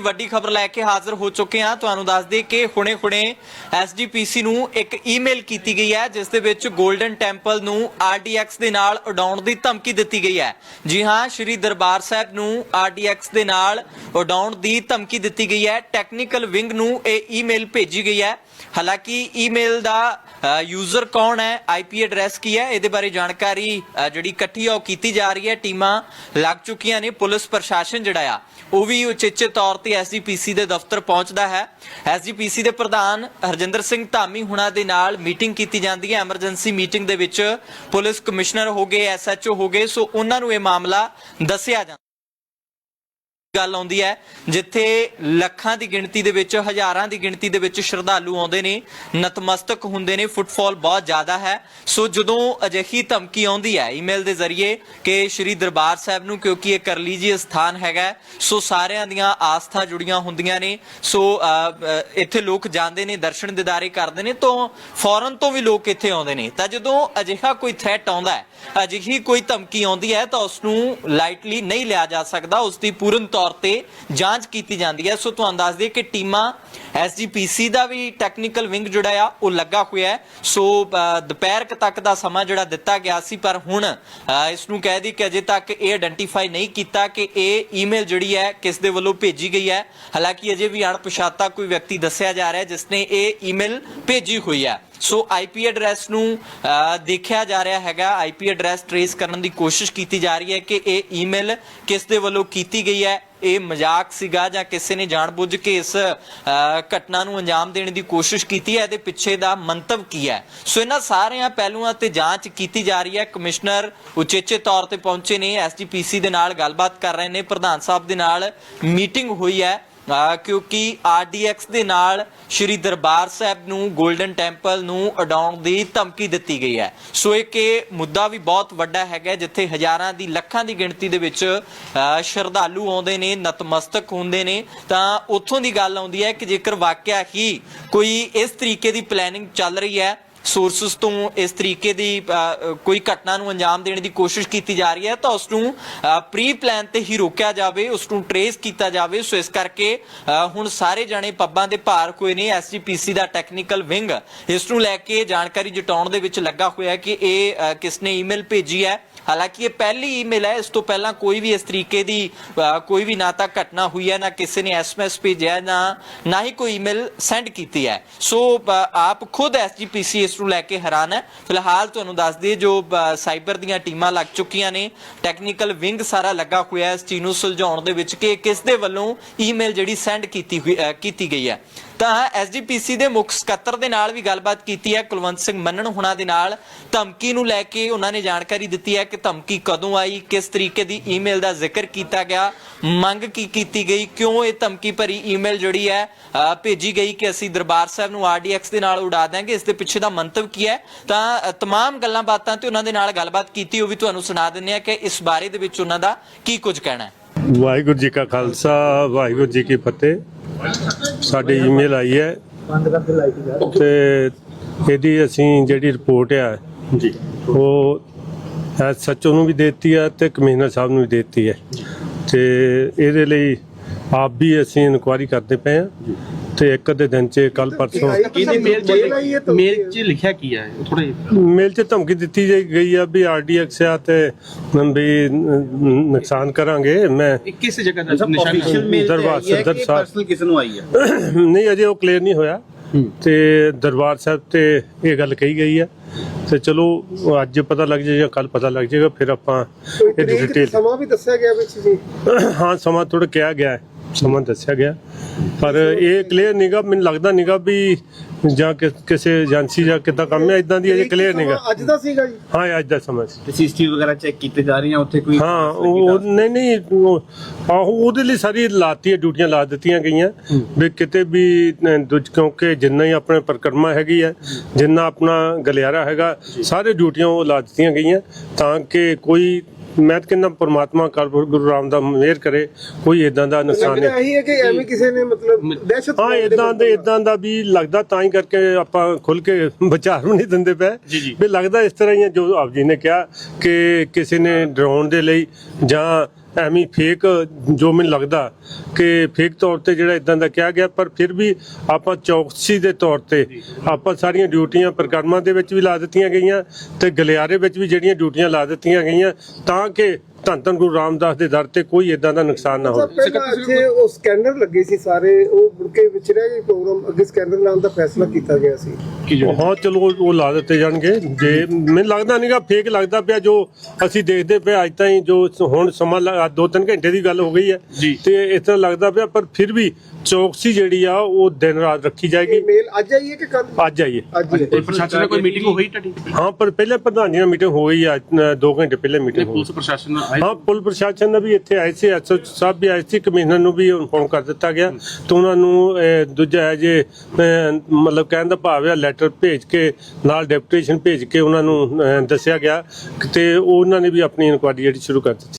ਹੀ ਵੱਡੀ ਖਬਰ ਲੈ ਕੇ ਹਾਜ਼ਰ ਹੋ ਚੁੱਕੇ ਹਾਂ। ਤੁਹਾਨੂੰ ਦੱਸ ਦਈਏ ਕਿ ਹੁਣੇ-ਹੁਣੇ ਐਸਜੀਪੀਸੀ ਨੂੰ ਇੱਕ ਈਮੇਲ ਕੀਤੀ ਗਈ ਹੈ, ਜਿਸ ਦੇ ਵਿੱਚ 골ਡਨ ਟੈਂਪਲ ਨੂੰ ਆਰਡੀਐਕਸ ਦੇ ਨਾਲ ਉਡਾਉਣ ਦੀ ਧਮਕੀ ਦਿੱਤੀ ਗਈ ਹੈ। ਜੀ ਹਾਂ, ਸ਼੍ਰੀ ਦਰਬਾਰ ਸਾਹਿਬ ਨੂੰ ਆਰਡੀਐਕਸ ਦੇ ਨਾਲ ਉਡਾਉਣ ਦੀ ਧਮਕੀ ਦਿੱਤੀ ਗਈ ਹੈ। ਟੈਕਨੀਕਲ ਵਿੰਗ ਨੂੰ ਇਹ ਈਮੇਲ ਭੇਜੀ ਗਈ ਹੈ। ਹਾਲਾਂਕਿ ਈਮੇਲ ਦਾ ਯੂਜ਼ਰ ਕੌਣ ਹੈ? ਆਈਪੀ ਐਡਰੈਸ ਕੀ ਹੈ? ਇਹਦੇ ਬਾਰੇ ਜਾਣਕਾਰੀ ਜਿਹੜੀ ਇਕੱਠੀ ਆ, ਉਹ ਕੀਤੀ ਜਾ ਰਹੀ ਹੈ। ਟੀਮਾਂ ਲੱਗ ਚੁੱਕੀਆਂ ਨੇ। ਪੁਲਿਸ ਪ੍ਰਸ਼ਾਸਨ ਜਿਹੜਾ ਆ, ਉਹ ਵੀ ਉਚੇਚੇ ਤੌਰ ਤੇ ਐਸਜੀਪੀਸੀ ਦੇ ਦਫ਼ਤਰ ਪਹੁੰਚਦਾ ਹੈ। ਐਸਜੀਪੀਸੀ ਦੇ ਪ੍ਰਧਾਨ ਹਰਜਿੰਦਰ ਸਿੰਘ ਧਾਮੀ ਹੁਣਾਂ ਦੇ ਨਾਲ ਮੀਟਿੰਗ ਕੀਤੀ ਜਾਂਦੀ ਹੈ। ਐਮਰਜੈਂਸੀ ਮੀਟਿੰਗ ਦੇ ਵਿੱਚ ਪੁਲਿਸ ਕਮਿਸ਼ਨਰ ਹੋ ਗਏ ਐਸਐਚਓ ਹੋ ਗਏ। ਸੋ ਉਹਨਾਂ ਨੂੰ ਇਹ ਮਾਮਲਾ ਦੱਸਿਆ ਜਾਂਦਾ ਗੱਲ ਆਉਂਦੀ ਹੈ, ਜਿੱਥੇ ਲੱਖਾਂ ਦੀ ਗਿਣਤੀ ਦੇ ਵਿੱਚ, ਹਜ਼ਾਰਾਂ ਦੀ ਗਿਣਤੀ ਦੇ ਵਿੱਚ ਸ਼ਰਧਾਲੂ ਆਉਂਦੇ ਨੇ, ਨਤਮਸਤਕ ਹੁੰਦੇ ਨੇ, ਫੁੱਟਫਾਲ ਬਹੁਤ ਜ਼ਿਆਦਾ ਹੈ। ਸੋ ਜਦੋਂ ਅਜਿਹੀ ਧਮਕੀ ਆਉਂਦੀ ਹੈ ਈਮੇਲ ਦੇ ਜ਼ਰੀਏ ਕਿ ਸ਼੍ਰੀ ਦਰਬਾਰ ਸਾਹਿਬ ਨੂੰ, ਕਿਉਂਕਿ ਇਹ ਰਿਲੀਜੀਅਸ ਸਥਾਨ ਹੈਗਾ ਸੋ ਸਾਰਿਆਂ ਦੀਆਂ ਆਸਥਾ ਜੁੜੀਆਂ ਹੁੰਦੀਆਂ ਨੇ, ਸੋ ਇੱਥੇ ਲੋਕ ਜਾਂਦੇ ਨੇ, ਦਰਸ਼ਨ ਦਿਦਾਰੇ ਕਰਦੇ ਨੇ, ਤੋਂ ਫੌਰਨ ਤੋਂ ਵੀ ਲੋਕ ਇੱਥੇ ਆਉਂਦੇ ਨੇ। ਤਾਂ ਜਦੋਂ ਅਜਿਹਾ ਕੋਈ ਥ੍ਰੈਟ ਆਉਂਦਾ ਹੈ, ਅਜਿਹੀ ਕੋਈ ਧਮਕੀ ਆਉਂਦੀ ਹੈ, ਤਾਂ ਉਸ ਨੂੰ ਲਾਈਟਲੀ ਨਹੀਂ ਲਿਆ ਜਾ ਸਕਦਾ ਉਸ ਦੀ ਪੂਰਨ ਤੌਰ ਤੇ ਜਾਂਚ ਕੀਤੀ ਜਾਂਦੀ ਹੈ। ਸੋ ਤੁਹਾਨੂੰ ਦੱਸ ਦਈਏ ਕਿ ਟੀਮਾਂ ਐਸਜੀਪੀਸੀ ਦਾ ਵੀ ਟੈਕਨੀਕਲ ਵਿੰਗ ਜਿਹੜਾ ਆ ਉਹ ਲੱਗਾ ਹੋਇਆ ਹੈ। ਸੋ ਦੁਪਹਿਰ ਤੱਕ ਦਾ ਸਮਾਂ ਜਿਹੜਾ ਦਿੱਤਾ ਗਿਆ ਸੀ ਪਰ ਹੁਣ ਅ, ਇਸ ਨੂੰ ਕਹਿ ਦੀ ਕਿ ਅਜੇ ਤੱਕ ਇਹ ਆਇਡੈਂਟੀਫਾਈ ਨਹੀਂ ਕੀਤਾ ਕਿ ਇਹ ਈਮੇਲ ਜਿਹੜੀ ਹੈ ਕਿਸ ਦੇ ਵੱਲੋਂ ਭੇਜੀ ਗਈ ਹੈ। ਹਾਲਾਂਕਿ ਅਜੇ ਵੀ ਅਣਪਛਾਤਾ ਕੋਈ ਵਿਅਕਤੀ ਦੱਸਿਆ ਜਾ ਰਿਹਾ ਹੈ ਜਿਸ ਨੇ ਇਹ ਈਮੇਲ ਭੇਜੀ ਹੋਈ ਹੈ। ਸੋ ਆਈਪੀ ਐਡਰੈਸ ਨੂੰ ਅ, ਦੇਖਿਆ ਜਾ ਰਿਹਾ ਹੈਗਾ। ਆਈਪੀ ਐਡਰੈਸ ਟਰੇਸ ਕਰਨ ਦੀ ਕੋਸ਼ਿਸ਼ ਕੀਤੀ ਜਾ ਰਹੀ ਹੈ ਕਿ ਇਹ ਈਮੇਲ ਕਿਸ ਦੇ ਵੱਲੋਂ ਕੀਤੀ ਗਈ ਹੈ ਇਹ ਮਜ਼ਾਕ ਸੀਗਾ ਜਾਂ ਕਿਸੇ ਨੇ ਜਾਣਬੁੱਝ ਕੇ ਇਸ ਘਟਨਾ ਨੂੰ ਅੰਜਾਮ ਦੇਣ ਦੀ ਕੋਸ਼ਿਸ਼ ਕੀਤੀ ਹੈ, ਇਹਦੇ ਪਿੱਛੇ ਦਾ ਮੰਤਵ ਕੀ ਹੈ? ਸੋ ਇਹਨਾਂ ਸਾਰਿਆਂ ਪਹਿਲੂਆਂ ਤੇ ਜਾਂਚ ਕੀਤੀ ਜਾ ਰਹੀ ਹੈ। ਕਮਿਸ਼ਨਰ ਉਚੇਚੇ ਤੌਰ ਤੇ ਪਹੁੰਚੇ ਨੇ ਐਸਜੀਪੀਸੀ ਦੇ ਨਾਲ ਗੱਲਬਾਤ ਕਰ ਰਹੇ ਨੇ, ਪ੍ਰਧਾਨ ਸਾਹਿਬ ਦੇ ਨਾਲ ਮੀਟਿੰਗ ਹੋਈ ਹੈ। ਕਿਉਂਕਿ ਆਰਡੀਐਕਸ ਦੇ ਨਾਲ ਸ਼੍ਰੀ ਦਰਬਾਰ ਸਾਹਿਬ ਨੂੰ 골ਡਨ ਟੈਂਪਲ ਨੂੰ ਉਡਾਉਣ ਦੀ ਧਮਕੀ ਦਿੱਤੀ ਗਈ ਹੈ। ਸੋ ਇਹ ਕਿ ਮੁੱਦਾ ਵੀ ਬਹੁਤ ਵੱਡਾ ਹੈਗਾ, ਜਿੱਥੇ ਹਜ਼ਾਰਾਂ ਦੀ, ਲੱਖਾਂ ਦੀ ਗਿਣਤੀ ਦੇ ਵਿੱਚ ਸ਼ਰਧਾਲੂ ਆਉਂਦੇ ਨੇ, ਨਤਮਸਤਕ ਹੁੰਦੇ ਨੇ, ਤਾਂ ਉੱਥੋਂ ਦੀ ਗੱਲ ਆਉਂਦੀ ਹੈ ਕਿ ਜੇਕਰ ਵਾਕਿਆ ਹੀ ਕੋਈ ਇਸ ਤਰੀਕੇ ਦੀ ਪਲੈਨਿੰਗ ਚੱਲ ਰਹੀ ਹੈ ਸੋਰਸਸ ਤੋਂ ਇਸ ਤਰੀਕੇ ਦੀ ਕੋਈ ਘਟਨਾ ਨੂੰ ਅੰਜਾਮ ਦੇਣ ਦੀ ਕੋਸ਼ਿਸ਼ ਕੀਤੀ ਜਾ ਰਹੀ ਹੈ ਤਾਂ ਉਸ ਨੂੰ ਪ੍ਰੀ ਪਲਾਨ ਤੇ ਹੀ ਰੋਕਿਆ ਜਾਵੇ ਉਸ ਨੂੰ ਟਰੇਸ ਕੀਤਾ ਜਾਵੇ। ਸੋ ਇਸ ਕਰਕੇ ਹੁਣ ਸਾਰੇ ਜਾਣੇ ਪੱਬਾਂ ਦੇ ਭਾਰ ਹੋਏ ਨੇ ਐਸਜੀਪੀਸੀ ਦਾ ਟੈਕਨੀਕਲ ਵਿੰਗ ਇਸ ਨੂੰ ਲੈ ਕੇ ਜਾਣਕਾਰੀ ਜਟਾਉਣ ਦੇ ਵਿੱਚ ਲੱਗਾ ਹੋਇਆ ਕਿ ਇਹ ਅ, ਕਿਸਨੇ ਈਮੇਲ ਭੇਜੀ ਹੈ। ਹਾਲਾਂਕਿ ਇਹ ਪਹਿਲੀ ਈਮੇਲ ਹੈ, ਇਸ ਤੋਂ ਪਹਿਲਾਂ ਕੋਈ ਵੀ ਇਸ ਤਰੀਕੇ ਦੀ ਕੋਈ ਵੀ ਨਾ ਤਾਂ ਘਟਨਾ ਹੋਈ ਹੈ, ਨਾ ਕਿਸੇ ਨੇ ਐਸਐਮਐਸ ਭੇਜਿਆ, ਨਾ ਨਾ ਹੀ ਕੋਈ ਈਮੇਲ ਸੈਂਡ ਕੀਤੀ ਹੈ। ਸੋ ਆਪ ਖੁਦ ਐਸਜੀਪੀਸੀ ਇਸ ਨੂੰ ਲੈ ਕੇ ਹੈਰਾਨ ਹੈ। ਫਿਲਹਾਲ ਤੁਹਾਨੂੰ ਦੱਸ ਦਈਏ, ਜੋ ਸਾਈਬਰ ਦੀਆਂ ਟੀਮਾਂ ਲੱਗ ਚੁੱਕੀਆਂ ਨੇ ਟੈਕਨੀਕਲ ਵਿੰਗ ਸਾਰਾ ਲੱਗਾ ਹੋਇਆ ਇਸ ਚੀਜ਼ ਨੂੰ ਸੁਲਝਾਉਣ ਦੇ ਵਿੱਚ ਕਿ ਕਿਸ ਦੇ ਵੱਲੋਂ ਈਮੇਲ ਜਿਹੜੀ ਸੈਂਡ ਕੀਤੀ ਕੀਤੀ ਗਈ ਹੈ। ਤਾਂ ਐਸਜੀਪੀਸੀ ਦੇ ਮੁੱਖ ਸਕੱਤਰ ਦੇ ਨਾਲ ਵੀ ਗੱਲਬਾਤ ਕੀਤੀ ਹੈ। ਕੁਲਵੰਤ ਸਿੰਘ ਮੰਨਣ ਹੁਣਾਂ ਦੇ ਨਾਲ ਧਮਕੀ ਨੂੰ ਲੈ ਕੇ ਉਹਨਾਂ ਨੇ ਜਾਣਕਾਰੀ ਦਿੱਤੀ ਹੈ ਕਿ ਧਮਕੀ ਕਦੋਂ ਆਈ ਕਿਸ ਤਰੀਕੇ ਦੀ ਈਮੇਲ ਦਾ ਜ਼ਿਕਰ ਕੀਤਾ ਗਿਆ ਮੰਗ ਕੀ ਕੀਤੀ ਗਈ ਕਿਉਂ ਇਹ ਧਮਕੀ ਭਰੀ ਈਮੇਲ ਜਿਹੜੀ ਹੈ ਭੇਜੀ ਗਈ ਕਿ ਅਸੀਂ ਦਰਬਾਰ ਸਾਹਿਬ ਨੂੰ ਆਰਡੀਐਕਸ ਦੇ ਨਾਲ ਉਡਾ ਦਾਂਗੇ ਇਸ ਦੇ ਪਿੱਛੇ ਦਾ ਮੰਤਵ ਕੀ ਹੈ? ਤਾਂ ਅ, ਤਮਾਮ ਗੱਲਾਂ ਬਾਤਾਂ ਤੇ ਉਹਨਾਂ ਦੇ ਨਾਲ ਗੱਲਬਾਤ ਕੀਤੀ ਉਹ ਵੀ ਤੁਹਾਨੂੰ ਸੁਣਾ ਦਿੰਦੇ ਆ ਕਿ ਇਸ ਬਾਰੇ ਦੇ ਵਿੱਚ ਉਹਨਾਂ ਦਾ ਕੀ ਕੁਝ ਕਹਿਣਾ ਹੈ। ਵਾਹਿਗੁਰੂ ਜੀ ਕਾ ਖਾਲਸਾ ਵਾਹਿਗੁਰੂ ਜੀ ਕੀ ਫਤਿਹ। ਸਾਡੀ ਈਮੇਲ ਆਈ ਹੈ ਤੇ ਇਹਦੀ ਅਸੀਂ ਜਿਹੜੀ ਰਿਪੋਰਟ ਆ ਜੀ। ਉਹ ਸੱਚੋ ਨੂੰ ਵੀ ਦਿੱਤੀ ਹੈ ਤੇ ਕਮਿਸ਼ਨਰ ਸਾਹਿਬ ਨੂੰ ਵੀ ਦਿੱਤੀ ਹੈ। ਤੇ ਇਹਦੇ ਲਈ ਆਪ ਵੀ ਅਸੀਂ ਇਨਕੁਆਇਰੀ ਕਰਦੇ ਪਏ ਹਾਂ ਤੇ ਇੱਕ ਅੱਧੇ ਦਿਨ ਚ ਕੱਲ ਪਰਸੋਂ। ਕਿਹਦੀ ਮੇਲ ਚ ਮੇਲ ਚ ਲਿਖਿਆ ਕੀ ਹੈ ਥੋੜਾ ਮੇਲ ਚ ਧਮਕੀ ਦਿੱਤੀ ਜਾਈ ਗਈ ਆ ਵੀ ਆਰਡੀਐਕਸ ਆ ਤੇ ਵੀ ਨੁਕਸਾਨ ਕਰਾਂਗੇ। ਮੈਂ ਕਿਸ ਜਗ੍ਹਾ ਦਾ ਅਫੀਸ਼ੀਅਲ ਨਿਸ਼ਾਨ ਮੇਲ ਦਰਬਾਰ ਤੇ ਆਈ ਹੈ ਸਦਰ ਕਿ ਸਾਹਿਬ। ਪਰਸਨਲ ਕਿਸ ਨੂੰ ਆਈ ਹੈ? ਨਹੀਂ ਅਜੇ ਉਹ ਕਲੀਅਰ ਨਹੀਂ ਹੋਇਆ। ਤੇ ਦਰਬਾਰ ਸਾਹਿਬ ਤੇ ਇਹ ਗੱਲ ਕਹੀ ਗਈ ਹੈ ਤੇ ਚਲੋ ਅੱਜ ਪਤਾ ਲੱਗ ਜਾਏਗਾ ਕੱਲ ਪਤਾ ਲੱਗ ਜਾਏਗਾ ਫਿਰ ਆਪਾਂ ਇਹ ਡਿਟੇਲ ਸਮਾਂ ਵੀ ਦੱਸਿਆ ਗਿਆ ਵਿੱਚ ਜੀ। ਹਾਂ ਸਮਾਂ ਥੋੜਾ ਕਿਹਾ ਗਿਆ। ਹੈ ਸਮਾਂ ਦੱਸਿਆ ਗਿਆ। ਪਰ ਇਹ ਕਲੀਅਰ ਨਹੀਂਗਾ ਮੈਨੂੰ ਲੱਗਦਾ ਨਹੀਂਗਾ ਵੀ ਜਾਂ ਕਿ- ਕਿਸੇ ਏਜੰਸੀ ਜਾਂ ਕਿੱਦਾਂ ਕੰਮ ਹੈ ਇਦਾਂ ਦੀ ਅਜੇ ਕਲੀਅਰ ਨਹੀਂਗਾ ਅੱਜ ਦਾ ਸੀਗਾ ਜੀ? ਹਾਂ ਇਹ ਅੱਜ ਦਾ ਸਮਾਂ ਸੀ। ਸੀਸੀਟੀਵੀ ਵਗੈਰਾ ਚੈੱਕ ਕੀਤੇ ਜਾ ਰਹੀਆਂ ਉੱਥੇ ਕੋਈ ਹਾਂ ਉਹ ਉਹ- ਨਹੀਂ ਨਹੀਂ ਉਹ- ਆਹੋ ਉਹਦੇ ਲਈ ਸਾਰੀ ਲਾਤੀ ਡਿਊਟੀਆਂ ਲਾ ਦਿੱਤੀਆਂ ਗਈਆਂ। ਵੀ ਕਿਤੇ ਵੀ ਦੂਜ ਕਿਉਂਕਿ ਜਿੰਨਾ ਹੀ ਆਪਣੇ ਪਰਿਕਰਮਾ ਹੈਗੀ ਹੈ ਜਿੰਨਾ ਆਪਣਾ ਗਲਿਆਰਾ ਹੈਗਾ ਸਾਰੇ ਡਿਊਟੀਆਂ ਉਹ ਲਾ ਦਿੱਤੀਆਂ ਗਈਆਂ ਤਾਂ ਕਿ ਕੋਈ ਮੈਂ ਤਾਂ ਕਹਿੰਦਾ ਪਰਮਾਤਮਾ ਕਰ ਗੁਰੂ ਰਾਮ ਦਾ ਮਿਹਰ ਕਰੇ ਕੋਈ ਇਦਾਂ ਦਾ ਨੁਕਸਾਨ ਨਹੀਂ ਇਹੀ ਹੈ ਕਿ ਐਵੇਂ ਕਿਸੇ ਨੇ ਮਤਲਬ ਦਹਿਸ਼ਤ ਹਾਂ ਇਦਾਂ ਦੇ ਇਦਾਂ ਦਾ ਵੀ ਲੱਗਦਾ ਤਾਂ ਹੀ ਕਰਕੇ ਆਪਾਂ ਖੁੱਲ ਕੇ ਵਿਚਾਰ ਵੀ ਨਹੀਂ ਦਿੰਦੇ ਪਏ। ਵੀ ਲੱਗਦਾ ਇਸ ਤਰ੍ਹਾਂ ਹੈ ਜੋ ਆਪ ਜੀ ਨੇ ਕਿਹਾ ਕਿ ਕਿਸੇ ਨੇ ਡਰਾਉਣ ਦੇ ਲਈ ਜਾਂ ਐਵੇਂ ਫੇਕ ਜੋ ਮੈਨੂੰ ਲੱਗਦਾ ਕਿ ਫੇਕ ਤੌਰ ਤੇ ਜਿਹੜਾ ਇਦਾਂ ਦਾ ਕਿਹਾ ਗਿਆ, ਪਰ ਫਿਰ ਵੀ ਆਪਾਂ ਚੌਕਸੀ ਦੇ ਤੌਰ ਤੇ ਆਪਾਂ ਸਾਰੀਆਂ ਡਿਊਟੀਆਂ ਪ੍ਰਕਰਮਾਂ ਦੇ ਵਿੱਚ ਵੀ ਲਾ ਦਿੱਤੀਆਂ ਗਈਆਂ ਤੇ ਗਲਿਆਰੇ ਵਿੱਚ ਵੀ ਜਿਹੜੀਆਂ ਡਿਊਟੀਆਂ ਲਾ ਦਿੱਤੀਆਂ ਗਈਆਂ ਤਾਂ ਕਿ ਧੰਨ ਧੰਨ ਗੁਰੂ ਰਾਮਦਾਸ ਦੇ ਦਰ ਤੇ ਕੋਈ ਇਦਾਂ ਦਾ ਨੁਕਸਾਨ ਨਾ ਹੋਵੇ। ਪਹਿਲਾਂ ਇੱਥੇ ਉਹ ਸਕੈਨਰ ਲੱਗੇ ਸੀ ਸਾਰੇ, ਉਹ ਮੁੜ ਕੇ ਵਿੱਚ ਰਹਿ ਗਏ ਪ੍ਰੋਗਰਾਮ ਅੱਗੇ ਸਕੈਨਰ ਲਾਉਣ ਦਾ ਫੈਸਲਾ ਕੀਤਾ ਗਿਆ ਸੀ। ਹਾਂ ਚਲੋ ਉਹ- ਲਾ ਦਿੱਤੇ ਜਾਣਗੇ। ਜੇ ਮੈਨੂੰ ਲੱਗਦਾ ਨਹੀਂਗਾ ਫੇਕ ਲੱਗਦਾ ਪਿਆ ਜੋ ਅਸੀਂ ਦੇਖਦੇ ਪਏ ਅੱਜ ਤਾਈਂ ਜੋ ਹੁਣ ਸਮਾਂ ਲ- ਦੋ ਤਿੰਨ ਘੰਟੇ ਦੀ ਗੱਲ ਹੋ ਗਈ ਹੈ। ਜੀ। ਤੇ ਇਸ ਤਰ੍ਹਾਂ ਲੱਗਦਾ ਪਿਆ ਪਰ ਫਿਰ ਵੀ ਚੌਕਸੀ ਜਿਹੜੀ ਆ ਉਹ ਦਿਨ ਰਾਤ ਰੱਖੀ ਜਾਏਗੀ। ਇਹ ਮੇਲ ਅੱਜ ਆਈ ਹੈ ਕਿ ਕੱਲ ਅੱਜ ਆਈਏ ਅੱਜ ਹੀ ਹੈ। ਤੇ ਪ੍ਰਸ਼ਾਸਨ ਨਾਲ ਕੋਈ ਮੀਟਿੰਗ ਹੋਈ ਤੁਹਾਡੀ? ਹਾਂ ਪਰ ਪਹਿਲੇ ਪ੍ਰਧਾਨ ਜੀ ਨਾਲ ਮੀਟਿੰਗ ਹੋ ਗਈ ਆ ਅ, ਦੋ ਘੰਟੇ ਪਹਿਲੇ ਤੇ ਮੀਟਿੰਗ ਹੋਈ ਪੁਲਿਸ ਪ੍ਰਸ਼ਾਸਨ ਨਾਲ ਆਏ? ਹਾਂ ਪੁਲ ਪ੍ਰਸ਼ਾਸਨ ਦਾ ਵੀ ਇੱਥੇ ਆਏ ਸੀ ਐਸਓ ਸਾਹਿਬ ਵੀ ਆਏ ਸੀ ਕਮਿਸ਼ਨਰ ਨੂੰ ਵੀ ਇਨਫੋਰਮ ਕਰ ਦਿੱਤਾ ਗਿਆ। ਤੇ ਉਹਨਾਂ ਨੂੰ ਦੂਜਾ ਹੈ ਜੇ ਮਤਲਬ ਕਹਿਣ ਦਾ ਭਾਵ ਹੈ ਲੈਟਰ ਭੇਜ ਕੇ, ਨਾਲ ਡੈਪੂਟੇਸ਼ਨ ਭੇਜ ਕੇ ਉਹਨਾਂ ਨੂੰ ਦੱਸਿਆ ਗਿਆ, ਤੇ ਉਹਨਾਂ ਨੇ ਵੀ ਆਪਣੀ ਇਨਕੁਆਇਰੀ ਜਿਹੜੀ ਸ਼ੁਰੂ ਕਰ ਦਿੱਤੀ।